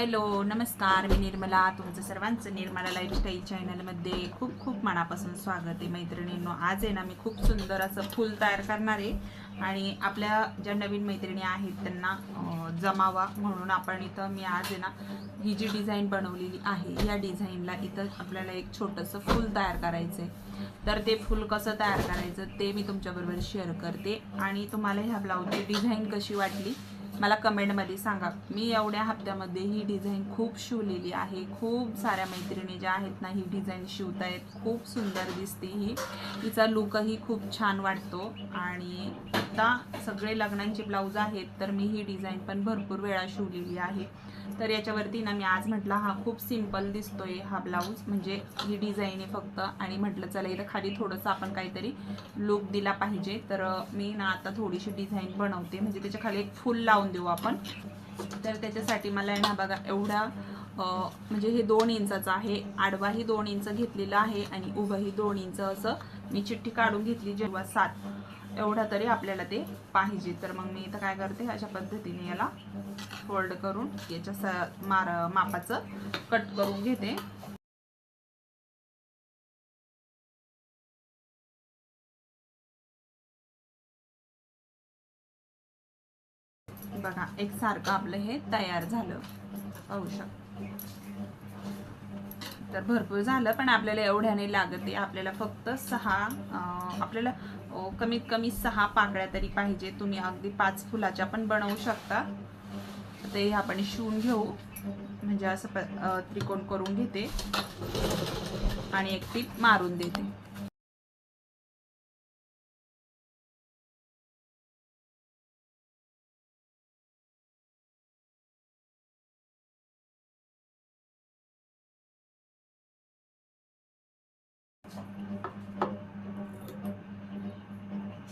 Hello नमस्कार. मी निर्मला. तुमचं सर्वांचं निर्मला लाईफस्टाईल चॅनलमध्ये खूप खूप मनापासून स्वागत आहे मैत्रिणींनो. आज आहे ना मी खूप सुंदर असं फूल तयार करणार आहे. आणि आपल्या ज्या नवीन मैत्रिणी आहेत त्यांना जमावा म्हणून आपण इथं मी आज आहे ना ही जी डिझाईन बनवलेली आहे या डिझाईनला इथं आपल्याला एक छोटंसं फूल तयार करायचं आहे तर ते फूल कसं तयार करायचं ते मी तुमच्याबरोबर शेअर करते. आणि तुम्हाला ह्या ब्लाऊजची डिझाईन कशी वाटली मला कमेंटमध्ये सांगा. मी एवढ्या हप्त्यामध्ये ही डिझाईन खूप शिवलेली आहे. खूप साऱ्या मैत्रिणी ज्या आहेत ना ही डिझाईन शिवतायत. खूप सुंदर दिसते ही. तिचा लुकही खूप छान वाटतो. आणि आता सगळे लग्नांचे ब्लाऊज आहेत तर मी ही डिझाईन पण भरपूर वेळा शिवलेली आहे. तर याच्यावरती ना मी आज म्हटलं हा खूप सिंपल दिसतोय हा ब्लाऊज म्हणजे ही डिझाईन आहे फक्त. आणि म्हटलं चला इथं खाली थोडंसं आपण काहीतरी लुक दिला पाहिजे. तर मी ना आता थोडीशी डिझाईन बनवते. म्हणजे त्याच्याखाली एक फुल लावून देऊ आपण. तर त्याच्यासाठी मला ना बघा एवढा म्हणजे हे दोन इंचाचं आहे. आडवाही दोन इंच घेतलेलं आहे आणि उभंही दोन इंच असं मी चिठ्ठी काढून घेतली जेव्हा सात एवढा तरी आपल्याला ते पाहिजे. तर मग मी इथं काय करते अशा पद्धतीने याला फोल्ड करून याच्या स मार मापाचं कट करून घेते. बघा एक सारखं आपलं हे तयार झालं. पाहू शकता. तर भरपूर झालं पण आपल्याला एवढ्याने लागत आपल्याला फक्त सहा आपल्याला कमीत कमी सहा पाकळ्या तरी पाहिजे. तुम्ही अगदी पाच फुलाच्या पण बनवू शकता. ते आपण शिवून घेऊ. म्हणजे असं प त्रिकोण करून घेते. आणि एक टीप मारून देते.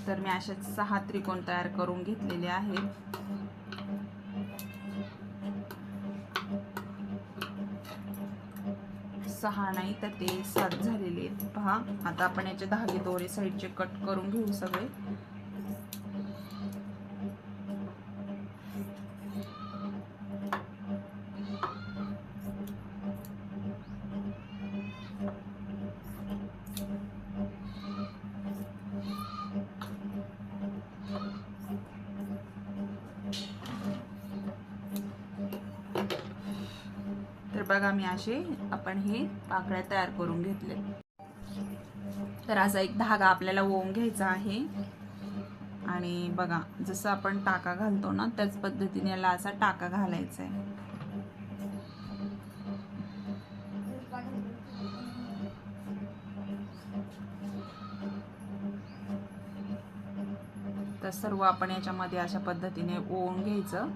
तर मी अशाच सहा त्रिकोण तयार करून घेतलेले आहेत. सहा नाही तर ते सात झालेले आहेत. पहा आता आपण याचे धागे दोरे साईडचे कट करून घेऊ सगळे. बघा मी असे आपण हे पाकळ्या तयार करून घेतले. तर असा एक धागा आपल्याला ओवून घ्यायचा आहे. आणि बघा जसं आपण टाका घालतो ना त्याच पद्धतीने याला असा टाका घालायचा आहे. तर सर्व आपण याच्यामध्ये अशा पद्धतीने ओवून घ्यायचं.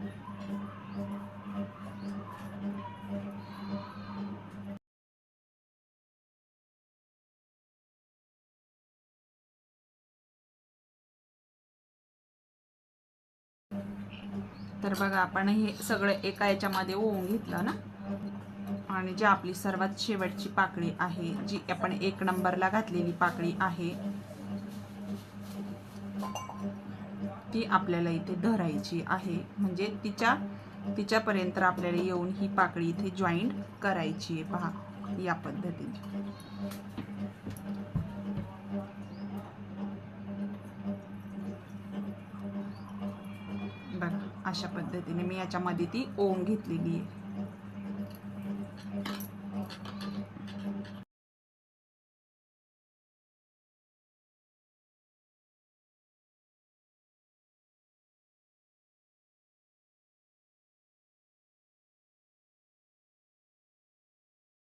तर बघा आपण हे सगळं एका याच्यामध्ये ओवून घेतलं ना? आणि जी आपली सर्वात शेवटची पाकळी आहे जी आपण एक नंबरला घातलेली पाकळी आहे ती आपल्याला इथे धरायची आहे. म्हणजे तिच्या तिच्यापर्यंत आपल्याला येऊन ही पाकळी इथे जॉईंट करायची आहे. पहा या पद्धतीने. अशा पद्धतीने मी याच्यामध्ये ती ओम घेतलेली आहे.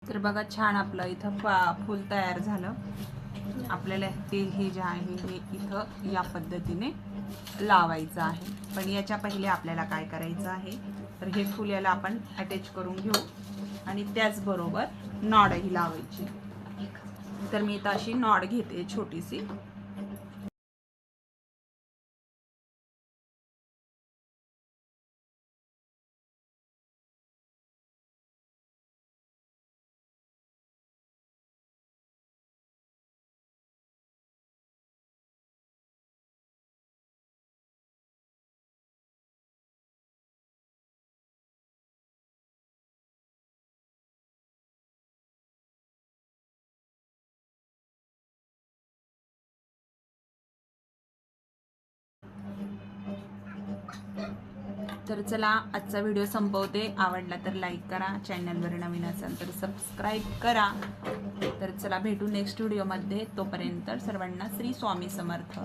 तर बघा छान आपलं इथं फा फूल तयार झालं. आपल्याला ते हे जे आहे हे इथं या पद्धतीने लावायचं आहे. पण याच्या पहिले आपल्याला काय करायचं आहे? तर हे फूल याला आपण अटॅच करून घेऊ. आणि त्याचबरोबर नॉडही लावायची. तर मी इथं अशी नॉड घेते छोटीशी. तर चला आजचा व्हिडिओ संपवते. आवडला तर लाईक करा. चॅनलवर नवीन असाल तर सबस्क्राईब करा. तर चला भेटू नेक्स्ट व्हिडिओमध्ये तोपर्यंत सर्वांना श्री स्वामी समर्थ.